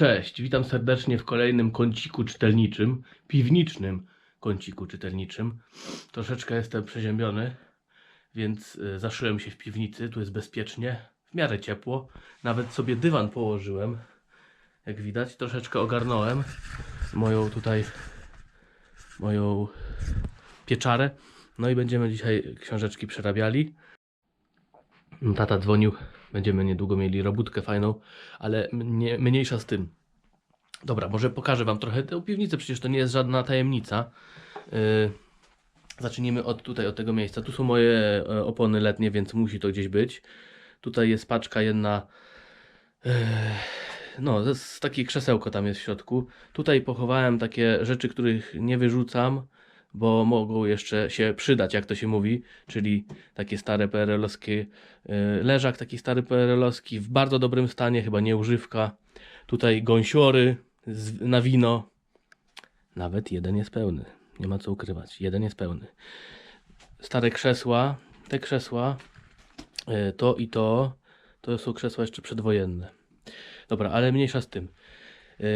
Cześć, witam serdecznie w kolejnym kąciku czytelniczym, piwniczym kąciku czytelniczym. Troszeczkę jestem przeziębiony, więc y, zaszyłem się w piwnicy, tu jest bezpiecznie, w miarę ciepło. Nawet sobie dywan położyłem, jak widać, troszeczkę ogarnąłem moją tutaj, moją pieczarę. No i będziemy dzisiaj książeczki przerabiali. Tata dzwonił, będziemy niedługo mieli robótkę fajną, ale mnie, mniejsza z tym. Dobra, może pokażę Wam trochę tę piwnicę, przecież to nie jest żadna tajemnica. Yy, zacznijmy od tutaj, od tego miejsca. Tu są moje e, opony letnie, więc musi to gdzieś być. Tutaj jest paczka jedna. Yy, no, z, z takie krzesełko tam jest w środku. Tutaj pochowałem takie rzeczy, których nie wyrzucam, bo mogą jeszcze się przydać, jak to się mówi, czyli takie stare PRL-owskie yy, leżak, taki stary PRL-owski w bardzo dobrym stanie, chyba nie używka. Tutaj gąsiory na wino. Nawet jeden jest pełny. Nie ma co ukrywać. Jeden jest pełny. Stare krzesła. Te krzesła, yy, to i to, to są krzesła jeszcze przedwojenne. Dobra, ale mniejsza z tym. Yy,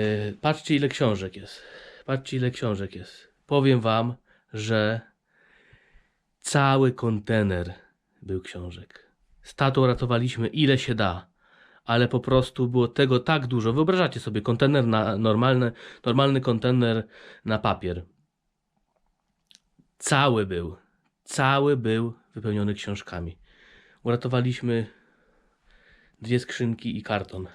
patrzcie ile książek jest. Patrzcie ile książek jest. Powiem wam, że cały kontener był książek. Z tatą ratowaliśmy ile się da, ale po prostu było tego tak dużo. Wyobrażacie sobie kontener na normalny, normalny kontener na papier. Cały był, cały był wypełniony książkami. Uratowaliśmy dwie skrzynki i karton.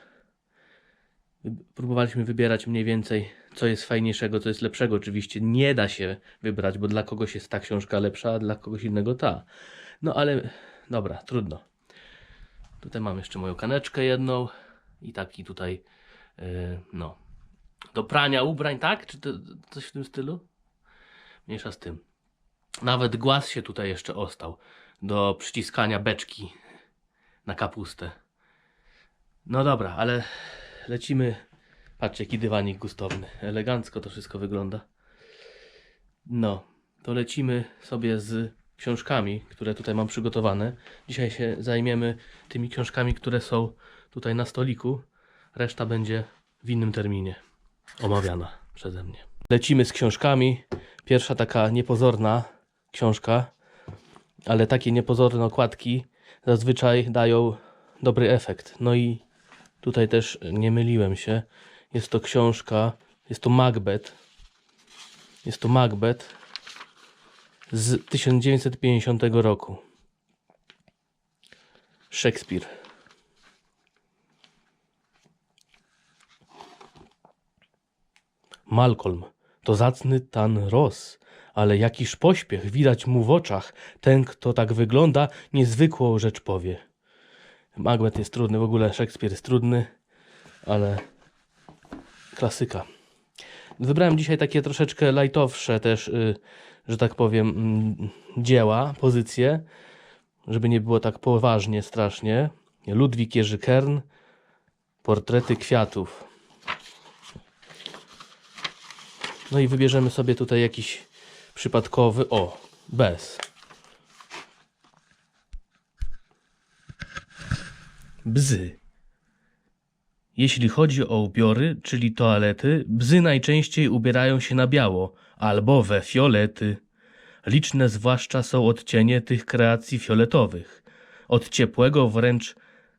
Próbowaliśmy wybierać mniej więcej, co jest fajniejszego, co jest lepszego. Oczywiście nie da się wybrać, bo dla kogoś jest ta książka lepsza, a dla kogoś innego ta. No ale dobra, trudno. Tutaj mam jeszcze moją kaneczkę jedną i taki tutaj, yy, no, do prania ubrań, tak? Czy to, coś w tym stylu? Mniejsza z tym. Nawet głaz się tutaj jeszcze ostał do przyciskania beczki na kapustę. No dobra, ale lecimy. Patrzcie, jaki dywanik gustowny. Elegancko to wszystko wygląda. No, to lecimy sobie z książkami, które tutaj mam przygotowane. Dzisiaj się zajmiemy tymi książkami, które są tutaj na stoliku. Reszta będzie w innym terminie omawiana przeze mnie. Lecimy z książkami. Pierwsza taka niepozorna książka, ale takie niepozorne okładki zazwyczaj dają dobry efekt. No i tutaj też nie myliłem się. Jest to książka, jest to Macbeth. Jest to Macbeth z 1950 roku. Szekspir. Malcolm, to zacny tan Ross, ale jakiż pośpiech widać mu w oczach. Ten, kto tak wygląda, niezwykłą rzecz powie. Macbeth jest trudny, w ogóle Szekspir jest trudny, ale klasyka. Wybrałem dzisiaj takie troszeczkę lightowsze też, y, że tak powiem, mm, dzieła, pozycje, żeby nie było tak poważnie, strasznie. Ludwik Jerzy Kern, portrety kwiatów. No i wybierzemy sobie tutaj jakiś przypadkowy, o, bez. Bzy. Jeśli chodzi o ubiory, czyli toalety, bzy najczęściej ubierają się na biało albo we fiolety. Liczne zwłaszcza są odcienie tych kreacji fioletowych. Od ciepłego wręcz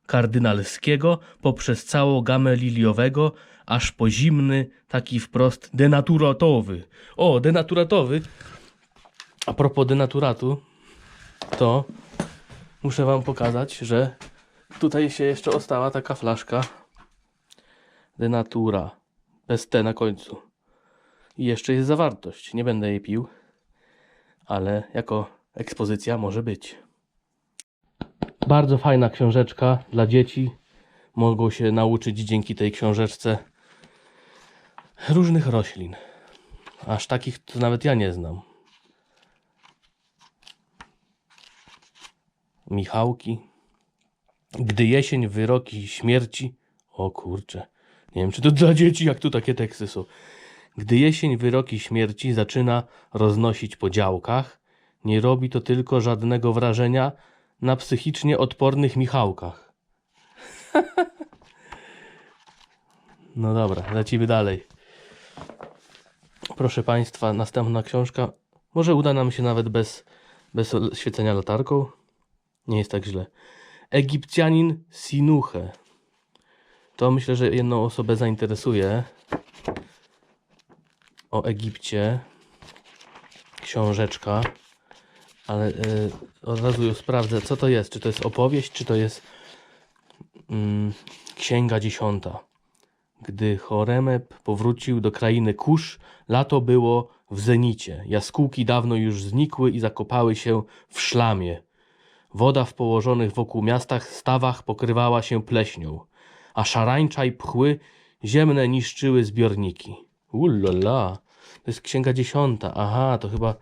kardynalskiego poprzez całą gamę liliowego, aż po zimny, taki wprost denaturatowy. O, denaturatowy. A propos denaturatu, to muszę wam pokazać, że tutaj się jeszcze ostała taka flaszka Denatura. Bez T na końcu. I jeszcze jest zawartość. Nie będę jej pił, ale jako ekspozycja może być. Bardzo fajna książeczka dla dzieci. Mogą się nauczyć dzięki tej książeczce różnych roślin. Aż takich to nawet ja nie znam. Michałki. Gdy jesień wyroki śmierci. O kurcze. Nie wiem, czy to dla dzieci, jak tu takie teksty są. Gdy jesień wyroki śmierci zaczyna roznosić po działkach, nie robi to tylko żadnego wrażenia na psychicznie odpornych Michałkach. No dobra, lecimy dalej. Proszę Państwa, następna książka. Może uda nam się nawet bez, bez świecenia latarką. Nie jest tak źle. Egipcjanin Sinuche. To myślę, że jedną osobę zainteresuje. O Egipcie. Książeczka. Ale y, od razu ją sprawdzę, co to jest. Czy to jest opowieść, czy to jest mm, księga dziesiąta. Gdy Choremep powrócił do krainy Kusz, lato było w zenicie. Jaskółki dawno już znikły i zakopały się w szlamie. Woda w położonych wokół miastach stawach pokrywała się pleśnią, a szarańcza i pchły ziemne niszczyły zbiorniki. Ullala, to jest księga dziesiąta. Aha, to chyba,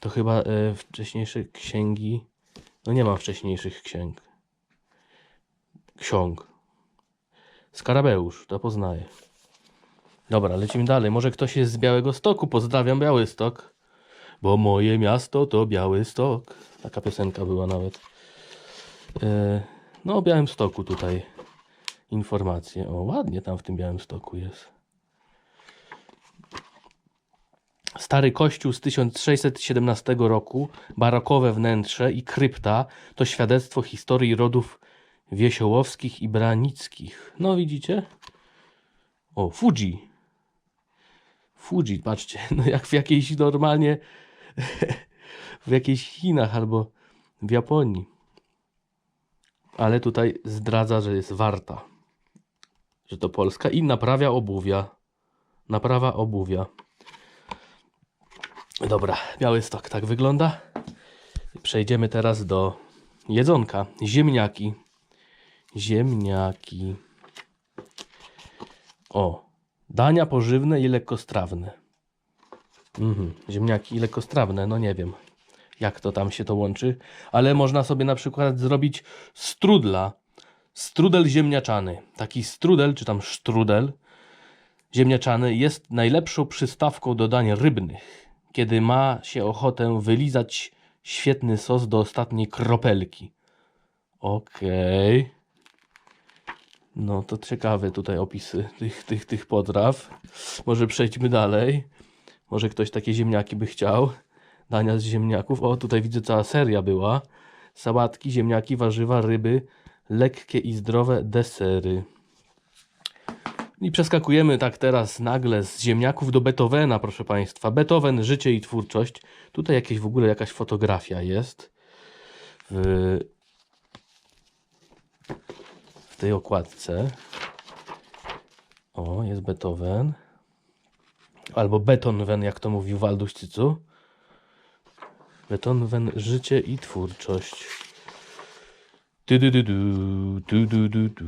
to chyba e, wcześniejsze księgi. No nie ma wcześniejszych księg. Ksiąg. Skarabeusz, to poznaję. Dobra, lecimy dalej. Może ktoś jest z Białego Stoku. Pozdrawiam Białystok. Bo moje miasto to Białystok. Taka piosenka była nawet. E, no o Białym Stoku tutaj informacje. O, ładnie tam w tym Białym Stoku jest. Stary kościół z 1617 roku, barokowe wnętrze i krypta to świadectwo historii rodów Wiesiołowskich i Branickich. No widzicie? O, Fuji. Fuji, patrzcie, no jak w jakiejś normalnie w jakichś Chinach albo w Japonii. Ale tutaj zdradza, że jest warta. Że to Polska i naprawia obuwia. Naprawa obuwia. Dobra, Białystok tak wygląda. Przejdziemy teraz do jedzonka. Ziemniaki. Ziemniaki. O, dania pożywne i lekkostrawne. Mhm. Ziemniaki i lekkostrawne, no nie wiem jak to tam się to łączy, ale można sobie na przykład zrobić strudla. Strudel ziemniaczany. Taki strudel, czy tam strudel ziemniaczany jest najlepszą przystawką do dań rybnych, kiedy ma się ochotę wylizać świetny sos do ostatniej kropelki. Okej. No to ciekawe tutaj opisy tych, tych, tych potraw. Może przejdźmy dalej. Może ktoś takie ziemniaki by chciał. Dania z ziemniaków. O, tutaj widzę cała seria była. Sałatki, ziemniaki, warzywa, ryby, lekkie i zdrowe desery. I przeskakujemy tak teraz nagle z ziemniaków do Beethovena, proszę Państwa. Beethoven, życie i twórczość. Tutaj jakieś w ogóle jakaś fotografia jest. W, w tej okładce. O, jest Beethoven. Albo Betonwen, jak to mówił Walduś Cycu. Betonwen, życie i twórczość. Du, du, du, du, du, du, du.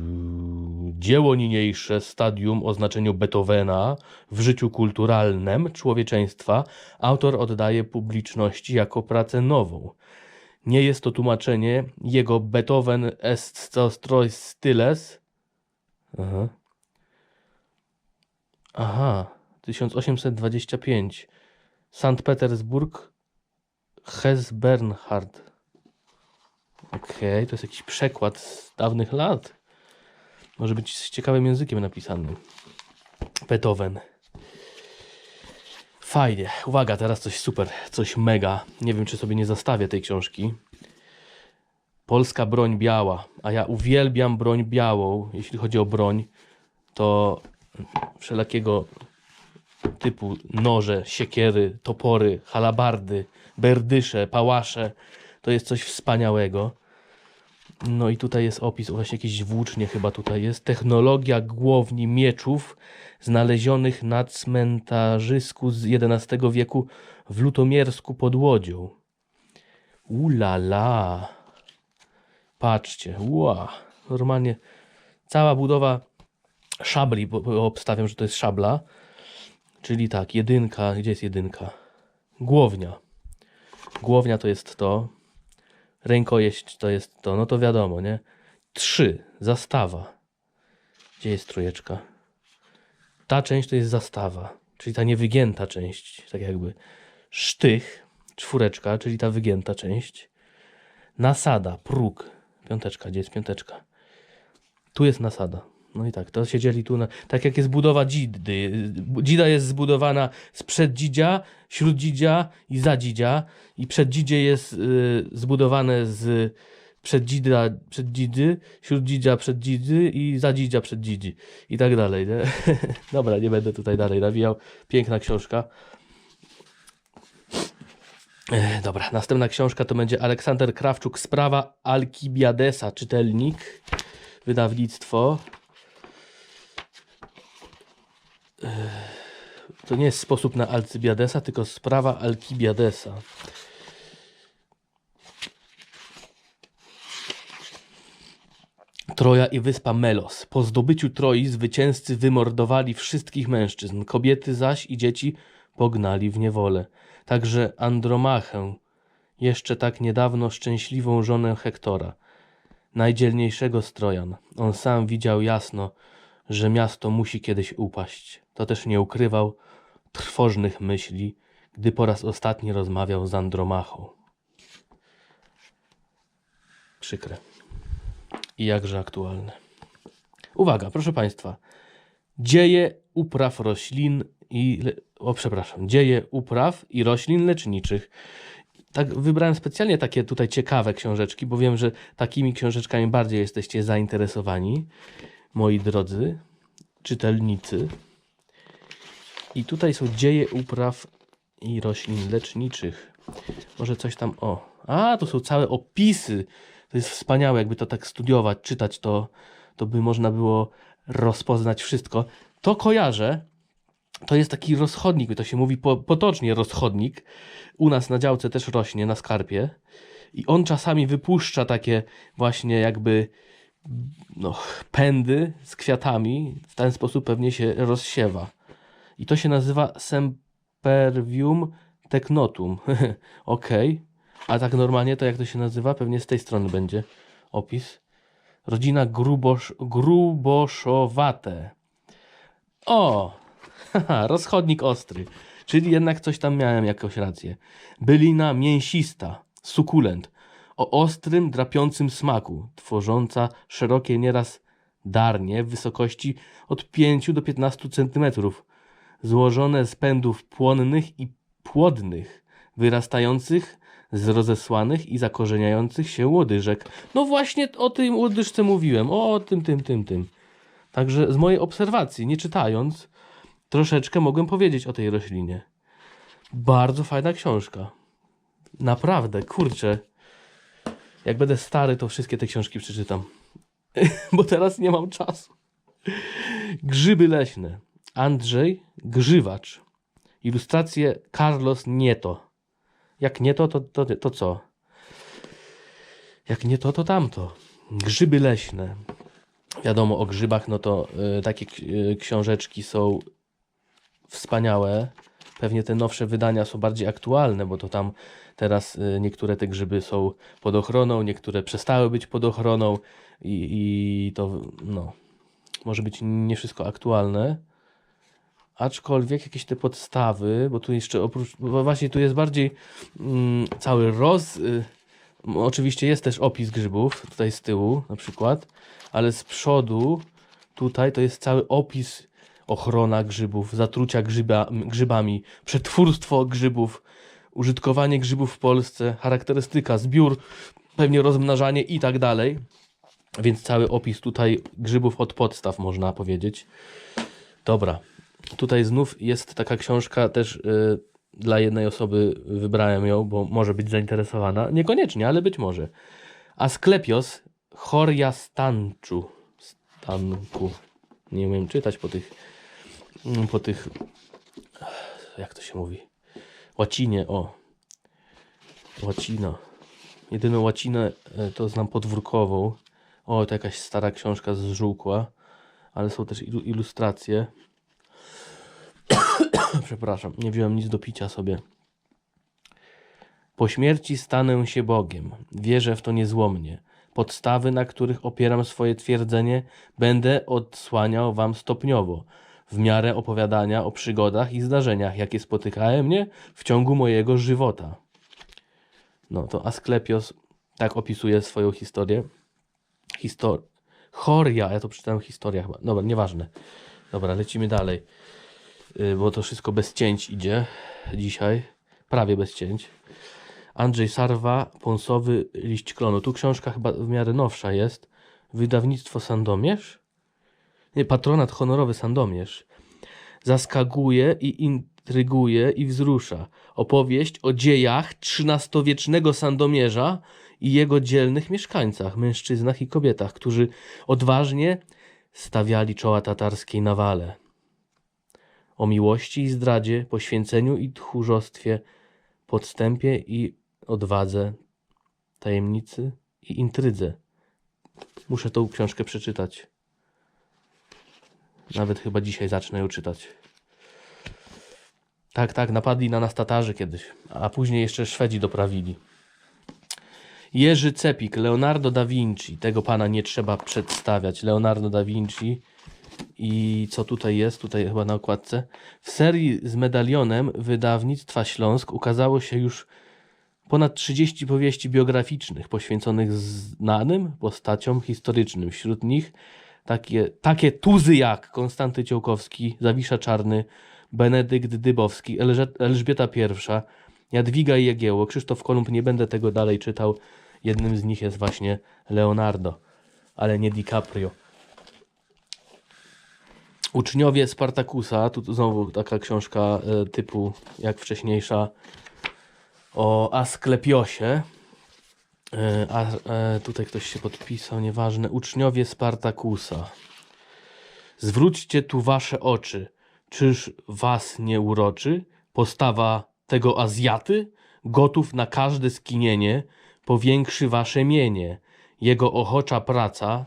Dzieło niniejsze, stadium o znaczeniu Beethovena w życiu kulturalnym człowieczeństwa, autor oddaje publiczności jako pracę nową. Nie jest to tłumaczenie jego Beethoven est stroy styles. Aha. Aha, 1825. Sankt Petersburg, Hes Bernhard. Okej, to jest jakiś przekład z dawnych lat. Może być z ciekawym językiem napisany. Beethoven. Fajnie. Uwaga, teraz coś super, coś mega. Nie wiem, czy sobie nie zastawię tej książki. Polska broń biała. A ja uwielbiam broń białą. Jeśli chodzi o broń, to wszelakiego typu noże, siekiery, topory, halabardy, berdysze, pałasze. To jest coś wspaniałego. No i tutaj jest opis, właśnie jakieś włócznie chyba tutaj jest. Technologia głowni mieczów znalezionych na cmentarzysku z XI wieku w Lutomiersku pod Łodzią. Ulala. Patrzcie, ła. Normalnie cała budowa szabli, bo, obstawiam, że to jest szabla. Czyli tak, jedynka, gdzie jest jedynka? Głownia. Głownia to jest to. Rękojeść to jest to. No to wiadomo, nie? Trzy. Zastawa. Gdzie jest trójeczka? Ta część to jest zastawa. Czyli ta niewygięta część. Tak jakby. Sztych. Czwóreczka, czyli ta wygięta część. Nasada. Próg. Piąteczka. Gdzie jest piąteczka? Tu jest nasada. No i tak, to siedzieli tu, na, tak jak jest budowa dzidy. Dzida jest zbudowana sprzed dzidzia, śród dzidzia i za dzidzia. I przed dzidzie jest y, zbudowane z przed dzida, przed dzidy, śród dzidzia przed dzidy i za dzidzia przed dzidzi. I tak dalej, nie? Dobra, nie będę tutaj dalej nawijał. Piękna książka. Dobra, następna książka to będzie Aleksander Krawczuk, Sprawa Alkibiadesa, czytelnik, wydawnictwo. E, To nie jest sposób na Alcybiadesa, tylko sprawa Alkibiadesa. Troja i wyspa Melos. Po zdobyciu Troi zwycięzcy wymordowali wszystkich mężczyzn, kobiety zaś i dzieci pognali w niewolę. Także Andromachę, jeszcze tak niedawno szczęśliwą żonę Hektora, najdzielniejszego z Trojan. On sam widział jasno, że miasto musi kiedyś upaść. To też nie ukrywał trwożnych myśli, gdy po raz ostatni rozmawiał z Andromachą. Przykre i jakże aktualne. Uwaga, proszę Państwa. Dzieje upraw roślin i. O, przepraszam. Dzieje upraw i roślin leczniczych. Tak, wybrałem specjalnie takie tutaj ciekawe książeczki, bo wiem, że takimi książeczkami bardziej jesteście zainteresowani, moi drodzy czytelnicy. I tutaj są dzieje upraw i roślin leczniczych. Może coś tam. O. A, to są całe opisy. To jest wspaniałe, jakby to tak studiować, czytać, to, to by można było rozpoznać wszystko. To kojarzę. To jest taki rozchodnik, to się mówi po, potocznie rozchodnik. U nas na działce też rośnie, na skarpie. I on czasami wypuszcza takie właśnie jakby no, pędy z kwiatami. W ten sposób pewnie się rozsiewa. I to się nazywa Sempervium technotum. Okej. A tak normalnie to jak to się nazywa? Pewnie z tej strony będzie opis. Rodzina grubosz, gruboszowate. O! Rozchodnik ostry. Czyli jednak coś tam miałem jakąś rację. Bylina mięsista, sukulent. O ostrym, drapiącym smaku, tworząca szerokie nieraz darnie w wysokości od 5 do 15 cm. Złożone z pędów płonnych i płodnych, wyrastających z rozesłanych i zakorzeniających się łodyżek. No właśnie o tym łodyżce mówiłem, o tym, tym, tym, tym. Także z mojej obserwacji, nie czytając, troszeczkę mogłem powiedzieć o tej roślinie. Bardzo fajna książka. Naprawdę, kurczę. Jak będę stary, to wszystkie te książki przeczytam. Bo teraz nie mam czasu. Grzyby leśne. Andrzej Grzywacz. Ilustracje Carlos Nieto. Jak nie to, to, to, to co? Jak nie to, to tamto. Grzyby leśne. Wiadomo o grzybach, no to y, takie y, książeczki są wspaniałe. Pewnie te nowsze wydania są bardziej aktualne, bo to tam teraz y, niektóre te grzyby są pod ochroną, niektóre przestały być pod ochroną i, i to no, może być nie wszystko aktualne. Aczkolwiek jakieś te podstawy, bo tu jeszcze oprócz, bo właśnie tu jest bardziej mm, cały roz. Y, oczywiście jest też opis grzybów, tutaj z tyłu na przykład, ale z przodu tutaj to jest cały opis ochrona grzybów, zatrucia grzyba, grzybami, przetwórstwo grzybów, użytkowanie grzybów w Polsce, charakterystyka, zbiór, pewnie rozmnażanie i tak dalej. Więc cały opis tutaj grzybów od podstaw można powiedzieć. Dobra. Tutaj znów jest taka książka też y, dla jednej osoby wybrałem ją, bo może być zainteresowana. Niekoniecznie, ale być może. Asklepios Choria. Stanku. Nie umiem czytać po tych po tych jak to się mówi? Łacinie, o. Łacina. Jedyną łacinę e, to znam podwórkową. O, to jakaś stara książka z żółkła, ale są też ilu- ilustracje. Przepraszam, nie wziąłem nic do picia sobie. Po śmierci stanę się Bogiem. Wierzę w to niezłomnie. Podstawy, na których opieram swoje twierdzenie, będę odsłaniał wam stopniowo, w miarę opowiadania o przygodach i zdarzeniach, jakie spotykały mnie w ciągu mojego żywota. No to Asklepios tak opisuje swoją historię. Histor Choria, ja to przeczytałem historia chyba. Dobra, nieważne. Dobra, lecimy dalej. Y, Bo to wszystko bez cięć idzie dzisiaj. Prawie bez cięć. Andrzej Sarwa, Pąsowy, Liść Klonu. Tu książka chyba w miarę nowsza jest. Wydawnictwo Sandomierz? Patronat honorowy Sandomierz. Zaskaguje i intryguje i wzrusza. Opowieść o dziejach XIII-wiecznego Sandomierza i jego dzielnych mieszkańcach, mężczyznach i kobietach, którzy odważnie stawiali czoła tatarskiej nawale. O miłości i zdradzie, poświęceniu i tchórzostwie, podstępie i odwadze, tajemnicy i intrydze. Muszę tą książkę przeczytać. Nawet chyba dzisiaj zacznę ją czytać. Tak, tak, napadli na nas Tatarzy kiedyś, a później jeszcze Szwedzi doprawili. Jerzy Cepik, Leonardo da Vinci. Tego pana nie trzeba przedstawiać. Leonardo da Vinci. I co tutaj jest? Tutaj chyba na okładce. W serii z medalionem wydawnictwa Śląsk ukazało się już ponad 30 powieści biograficznych poświęconych znanym postaciom historycznym. Wśród nich takie, takie tuzy jak Konstanty Ciołkowski, Zawisza Czarny, Benedykt Dybowski, Elżbieta I, Jadwiga i Jagiełło, Krzysztof Kolumb, nie będę tego dalej czytał. Jednym z nich jest właśnie Leonardo, ale nie DiCaprio. Uczniowie Spartakusa, tu znowu taka książka e, typu jak wcześniejsza o Asklepiosie. E, A e, tutaj ktoś się podpisał, nieważne. Uczniowie Spartakusa. Zwróćcie tu wasze oczy. Czyż was nie uroczy postawa tego Azjaty? Gotów na każde skinienie, powiększy wasze mienie. Jego ochocza praca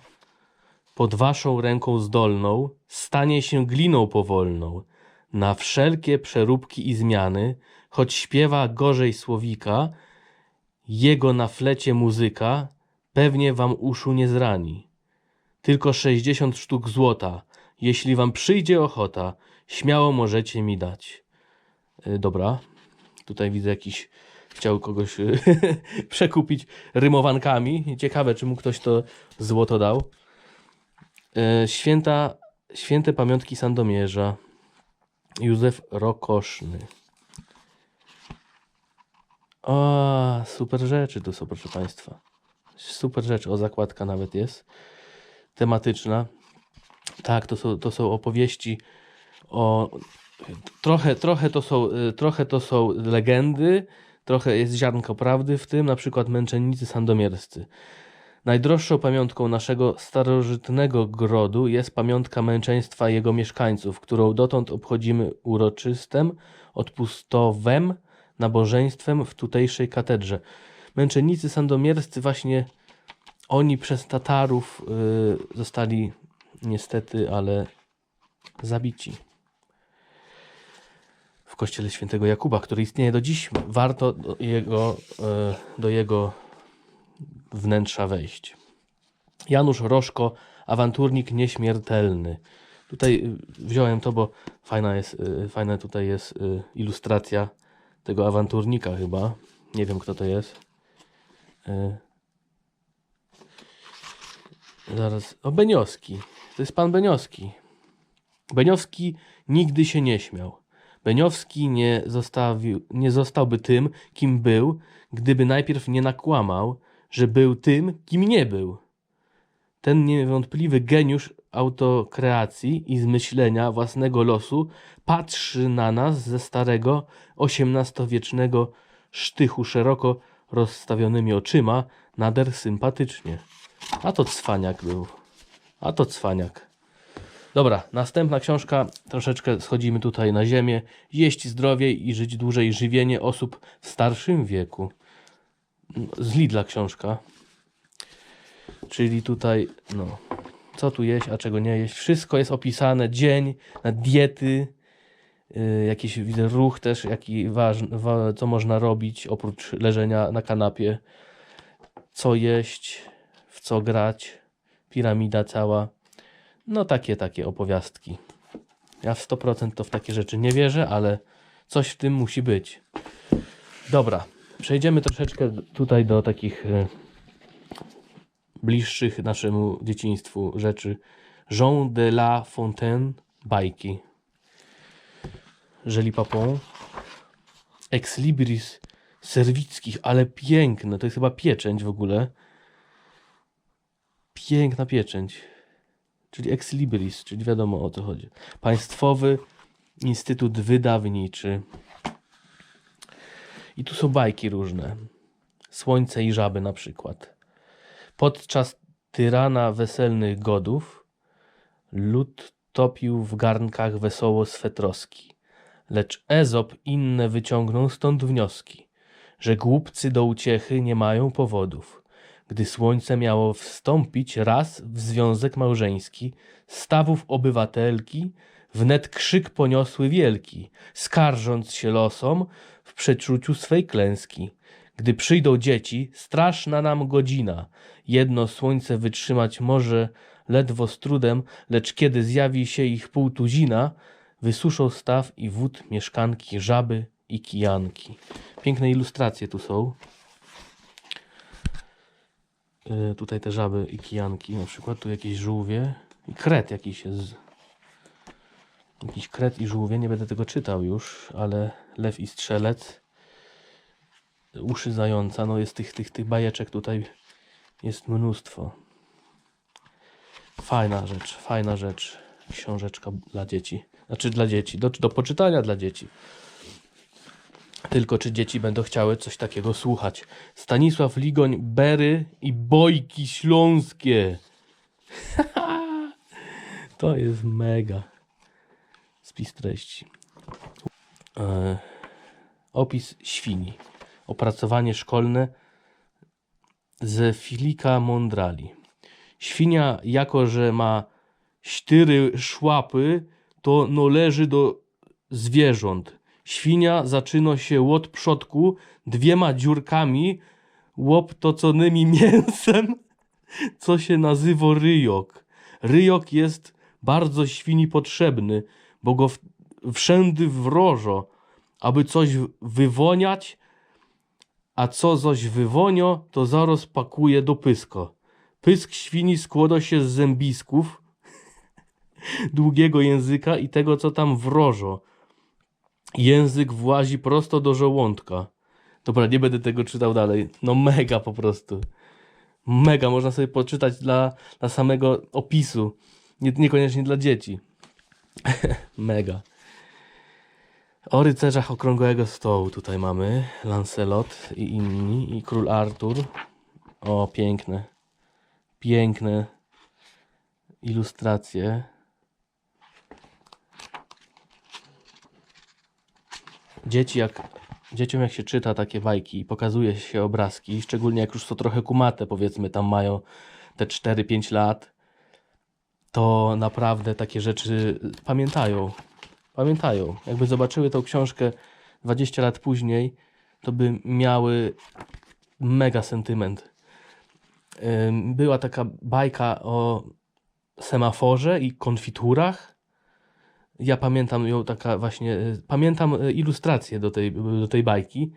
pod waszą ręką zdolną stanie się gliną powolną. Na wszelkie przeróbki i zmiany, choć śpiewa gorzej słowika, jego na flecie muzyka pewnie wam uszu nie zrani. Tylko sześćdziesiąt sztuk złota, jeśli wam przyjdzie ochota, śmiało możecie mi dać. Y, Dobra, tutaj widzę jakiś, chciał kogoś przekupić rymowankami. Ciekawe, czy mu ktoś to złoto dał. Y, Święta, święte pamiątki Sandomierza. Józef Rokoszny. O, super rzeczy tu są, proszę Państwa. Super rzeczy. O, zakładka nawet jest. Tematyczna. Tak, to są, to są opowieści o. Trochę, trochę, to są, y, trochę to są legendy, trochę jest ziarnko prawdy w tym, na przykład męczennicy sandomierscy. Najdroższą pamiątką naszego starożytnego grodu jest pamiątka męczeństwa jego mieszkańców, którą dotąd obchodzimy uroczystym, odpustowym nabożeństwem w tutejszej katedrze. Męczennicy sandomierscy właśnie oni przez Tatarów y, zostali niestety, ale zabici. W kościele świętego Jakuba, który istnieje do dziś, warto do jego, y, do jego wnętrza wejść. Janusz Roszko, awanturnik nieśmiertelny. Tutaj y, wziąłem to, bo fajna jest, y, fajna tutaj jest y, ilustracja tego awanturnika chyba. Nie wiem kto to jest. Y, Zaraz. O Beniowski. To jest pan Beniowski. Beniowski nigdy się nie śmiał. Beniowski nie, zostawił, nie zostałby tym, kim był, gdyby najpierw nie nakłamał, że był tym, kim nie był. Ten niewątpliwy geniusz autokreacji i zmyślenia własnego losu patrzy na nas ze starego, XVIII-wiecznego sztychu szeroko rozstawionymi oczyma, nader sympatycznie. A to cwaniak był. A to cwaniak. Dobra, następna książka. Troszeczkę schodzimy tutaj na ziemię. Jeść zdrowiej i żyć dłużej. Żywienie osób w starszym wieku. Z Lidla książka. Czyli tutaj, no, co tu jeść, a czego nie jeść. Wszystko jest opisane. Dzień, na diety, yy, jakiś widzę ruch też, jaki ważny, wa, co można robić oprócz leżenia na kanapie. Co jeść, w co grać, piramida cała. No takie, takie opowiastki. Ja w 100% to w takie rzeczy nie wierzę, ale coś w tym musi być. Dobra, przejdziemy troszeczkę tutaj do takich e, bliższych naszemu dzieciństwu rzeczy. Jean de la Fontaine, bajki. Żeli Papon. Ex Libris Serwickich, ale piękne. To jest chyba pieczęć w ogóle. Piękna pieczęć. Czyli Ex Libris, czyli wiadomo o co chodzi. Państwowy Instytut Wydawniczy. I tu są bajki różne. Słońce i żaby na przykład. Podczas tyrana weselnych godów lud topił w garnkach wesoło swe troski. Lecz Ezop inne wyciągnął stąd wnioski, że głupcy do uciechy nie mają powodów. Gdy słońce miało wstąpić raz w związek małżeński, stawów obywatelki wnet krzyk poniosły wielki, skarżąc się losom w przeczuciu swej klęski. Gdy przyjdą dzieci, straszna nam godzina. Jedno słońce wytrzymać może ledwo z trudem, lecz kiedy zjawi się ich pół tuzina, wysuszą staw i wód mieszkanki, żaby i kijanki. Piękne ilustracje tu są. Yy, tutaj te żaby i kijanki, na przykład tu jakieś żółwie i kret jakiś jest. Jakiś kret i żółwie, nie będę tego czytał już, ale lew i strzelec uszy zająca, no jest tych, tych, tych bajeczek tutaj jest mnóstwo. Fajna rzecz, fajna rzecz. Książeczka dla dzieci. Znaczy dla dzieci, do, do poczytania dla dzieci. Tylko czy dzieci będą chciały coś takiego słuchać. Stanisław Ligoń, Bery i Bojki Śląskie. to jest mega. Spis treści. E, opis świni. Opracowanie szkolne ze Filika Mondrali. Świnia, jako że ma cztery szłapy, to należy do zwierząt. Świnia zaczyna się od przodku dwiema dziurkami łoptoconymi mięsem, co się nazywa ryjok. Ryjok jest bardzo świni potrzebny, bo go wszędy wrożo, aby coś wywoniać, a co zaś wywonio, to zaraz pakuje do pysko. Pysk świni składa się z zębisków, długiego języka i tego, co tam wrożo. Język włazi prosto do żołądka. Dobra, nie będę tego czytał dalej. No mega po prostu. Mega, można sobie poczytać dla, dla samego opisu. Nie, niekoniecznie dla dzieci. mega. O rycerzach okrągłego stołu tutaj mamy. Lancelot i inni. I król Artur. O, piękne. Piękne ilustracje. Dzieci jak, dzieciom jak się czyta takie bajki i pokazuje się obrazki, szczególnie jak już są trochę kumate, powiedzmy tam mają te 4-5 lat, to naprawdę takie rzeczy pamiętają. Pamiętają. Jakby zobaczyły tą książkę 20 lat później, to by miały mega sentyment. Ym, Była taka bajka o semaforze i konfiturach. Ja pamiętam ją taka właśnie, y, pamiętam y, ilustrację do tej, do tej bajki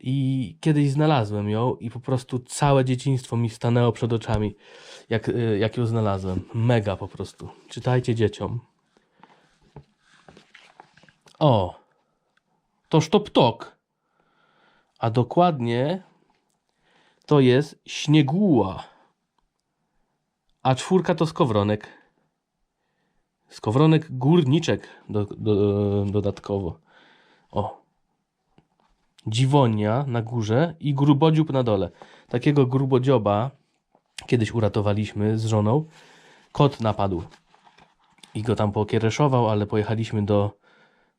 i kiedyś znalazłem ją i po prostu całe dzieciństwo mi stanęło przed oczami, jak, y, jak ją znalazłem. Mega po prostu. Czytajcie dzieciom. O, toż to ptok. A dokładnie to jest śnieguła. A czwórka to skowronek. Skowronek górniczek do, do, dodatkowo. O. Dziwonia na górze i grubodziób na dole. Takiego grubodzioba kiedyś uratowaliśmy z żoną. Kot napadł i go tam pokiereszował, ale pojechaliśmy do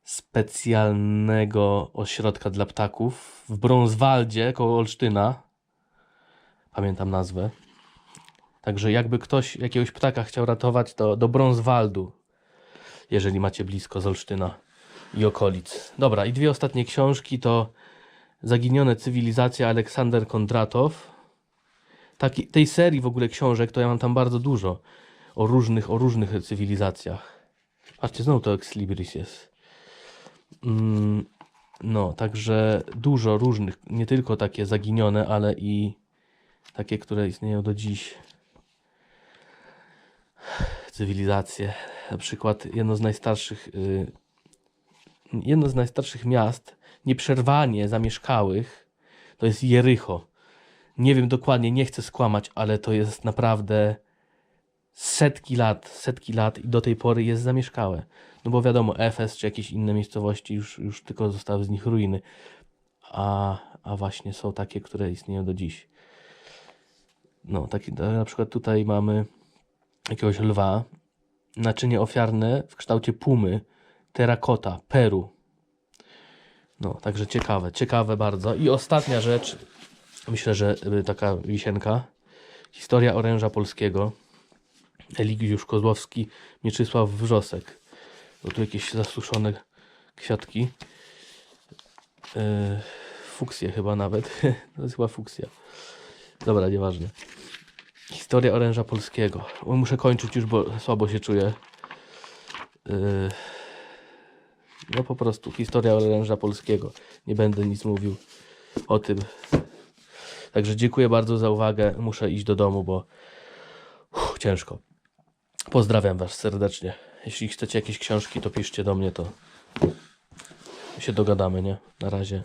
specjalnego ośrodka dla ptaków w Brązwaldzie koło Olsztyna. Pamiętam nazwę. Także jakby ktoś jakiegoś ptaka chciał ratować, to do Brązwaldu, jeżeli macie blisko z Olsztyna i okolic. Dobra, i dwie ostatnie książki to Zaginione cywilizacje Aleksander Kondratow. Taki, tej serii w ogóle książek to ja mam tam bardzo dużo o różnych, o różnych cywilizacjach. Patrzcie, znowu to Ex Libris jest. Mm, no, także dużo różnych, nie tylko takie zaginione, ale i takie, które istnieją do dziś. cywilizację. Na przykład jedno z najstarszych, y, jedno z najstarszych miast nieprzerwanie zamieszkałych to jest Jericho. Nie wiem dokładnie, nie chcę skłamać, ale to jest naprawdę setki lat, setki lat i do tej pory jest zamieszkałe. No bo wiadomo, Efes czy jakieś inne miejscowości już, już tylko zostały z nich ruiny. A, a właśnie są takie, które istnieją do dziś. No, taki, na przykład tutaj mamy jakiegoś lwa. Naczynie ofiarne w kształcie pumy. Terakota, Peru. No, także ciekawe, ciekawe bardzo. I ostatnia rzecz, myślę, że y, taka wisienka. Historia oręża polskiego. Eligiusz Kozłowski, Mieczysław Wrzosek. Bo tu jakieś zasuszone kwiatki. Yy, chyba nawet. to jest chyba fuksja. Dobra, nieważne. Historia oręża polskiego. O, muszę kończyć już, bo słabo się czuję. Yy, no po prostu historia oręża polskiego. Nie będę nic mówił o tym. Także dziękuję bardzo za uwagę. Muszę iść do domu, bo uff, ciężko. Pozdrawiam Was serdecznie. Jeśli chcecie jakieś książki, to piszcie do mnie, to się dogadamy, nie? Na razie.